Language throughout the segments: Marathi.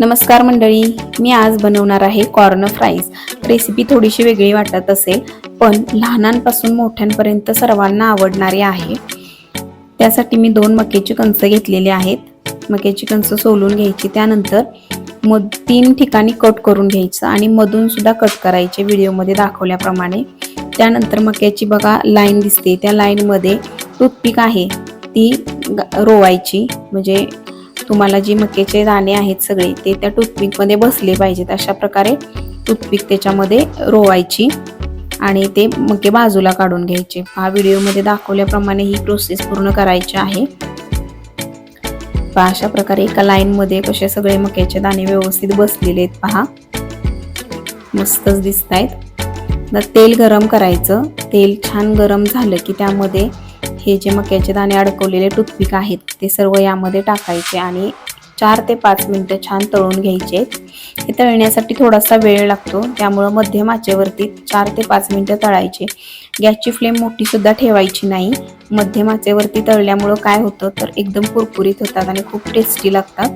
नमस्कार मंडळी मी आज बनवणार आहे कॉर्न फ्राईज रेसिपी थोडीशी वेगळी वाटत असेल पण लहानांपासून मोठ्यांपर्यंत सर्वांना आवडणारी आहे. त्यासाठी मी दोन मक्याची कणसं घेतलेली आहेत. मक्याची कणसं सोलून घ्यायची त्यानंतर मध तीन ठिकाणी कट करून घ्यायचं आणि मधून सुद्धा कट करायचे व्हिडिओमध्ये दाखवल्याप्रमाणे. त्यानंतर मक्याची बघा लाईन दिसते त्या लाईनमध्ये टूथपिक आहे ती रोवायची म्हणजे तुम्हाला जी मक्याचे दाणे आहेत सगळे ते त्या टूथपिकमध्ये बसले पाहिजेत. अशा प्रकारे टूथपिक त्याच्यामध्ये रोवायची आणि ते मके बाजूला काढून घ्यायचे. हा व्हिडिओमध्ये दाखवल्याप्रमाणे ही प्रोसेस पूर्ण करायची आहे. पहा अशा प्रकारे एका लाईनमध्ये कसे सगळे मक्याचे दाणे व्यवस्थित बसलेले आहेत. पहा. मस्तच दिसत आहेत तेल गरम करायचं. तेल छान गरम झालं की त्यामध्ये हे जे मक्याचे दाणे अडकवलेले टूथपिक आहेत ते सर्व यामध्ये टाकायचे आणि चार ते पाच मिनटं छान तळून घ्यायचे. हे तळण्यासाठी थोडासा वेळ लागतो त्यामुळं मध्यम आचेवरती चार ते पाच मिनटं तळायचे. गॅसची फ्लेम मोठीसुद्धा ठेवायची नाही. मध्यम आचेवरती तळल्यामुळं काय होतं तर एकदम कुरकुरीत होतात आणि खूप टेस्टी लागतात.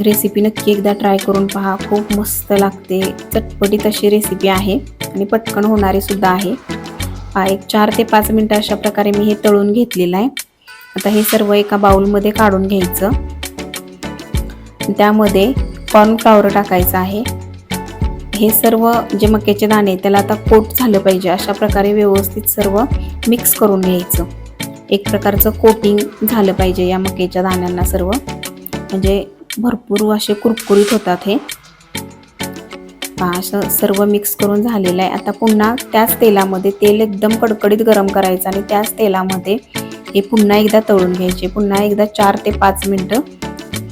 रेसिपी नक्की एकदा ट्राय करून पहा खूप मस्त लागते. चटपटीत अशी रेसिपी आहे आणि पटकन होणारी सुद्धा आहे. एक चार ते पाच मिनटं अशा प्रकारे मी हे तळून घेतलेलं आहे. आता हे सर्व एका बाउलमध्ये काढून घ्यायचं. त्यामध्ये कॉर्नफ्लॉवर टाकायचं आहे. हे सर्व जे मक्याचे दाणे त्याला आता कोट झालं पाहिजे. अशा प्रकारे व्यवस्थित सर्व मिक्स करून घ्यायचं. एक प्रकारचं कोटिंग झालं पाहिजे या मक्याच्या दाण्यांना सर्व. म्हणजे भरपूर असे कुरकुरीत होतात हे. पहा असं सर्व मिक्स करून झालेलं आहे. आता पुन्हा त्याच तेलामध्ये तेल एकदम कडकडीत गरम करायचं आणि त्याच तेलामध्ये हे पुन्हा एकदा तळून घ्यायचे. पुन्हा एकदा चार ते पाच मिनटं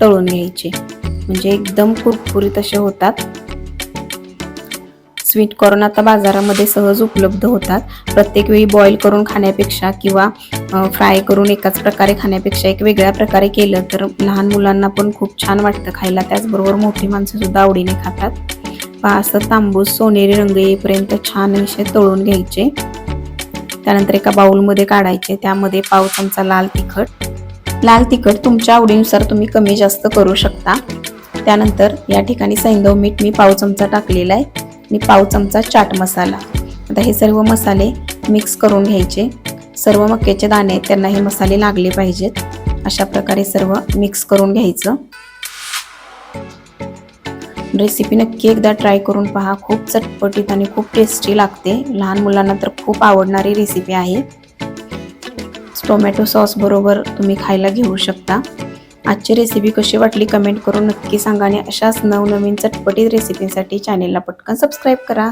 तळून घ्यायचे. म्हणजे एकदम कुरकुरीत असे होतात. स्वीट कॉर्न आता बाजारामध्ये सहज उपलब्ध होतात. प्रत्येक वेळी बॉईल करून खाण्यापेक्षा किंवा फ्राय करून एकाच प्रकारे खाण्यापेक्षा एक वेगळ्या प्रकारे केलं तर लहान मुलांना पण खूप छान वाटतं खायला. त्याचबरोबर मोठी माणसंसुद्धा आवडीने खातात. पहा असं तांबूस सोनेरी रंग येईपर्यंत छान असे तळून घ्यायचे. त्यानंतर एका बाउलमध्ये काढायचे. त्यामध्ये पाव चमचा लाल तिखट. लाल तिखट तुमच्या आवडीनुसार तुम्ही कमी जास्त करू शकता. त्यानंतर या ठिकाणी सैंदव मीठ मी पाव चमचा टाकलेला आहे आणि पाव चमचा चाट मसाला. आता हे सर्व मसाले मिक्स करून घ्यायचे. सर्व मक्याचे दाणे आहेत त्यांना हे मसाले लागले पाहिजेत. अशा प्रकारे सर्व मिक्स करून घ्यायचं. रेसिपी नक्की एकदा ट्राय करून पहा. खूप चटपटीत आणि खूप टेस्टी लागते. लहान मुलांना तर खूप आवडणारी रेसिपी आहे. टोमॅटो सॉस बरोबर तुम्ही खायला घेऊ शकता. आजची रेसिपी कशी वाटली कमेंट करून नक्की सांगा आणि अशाच नवनवीन चटपटीत रेसिपीसाठी चॅनेलला पटकन सबस्क्राईब करा.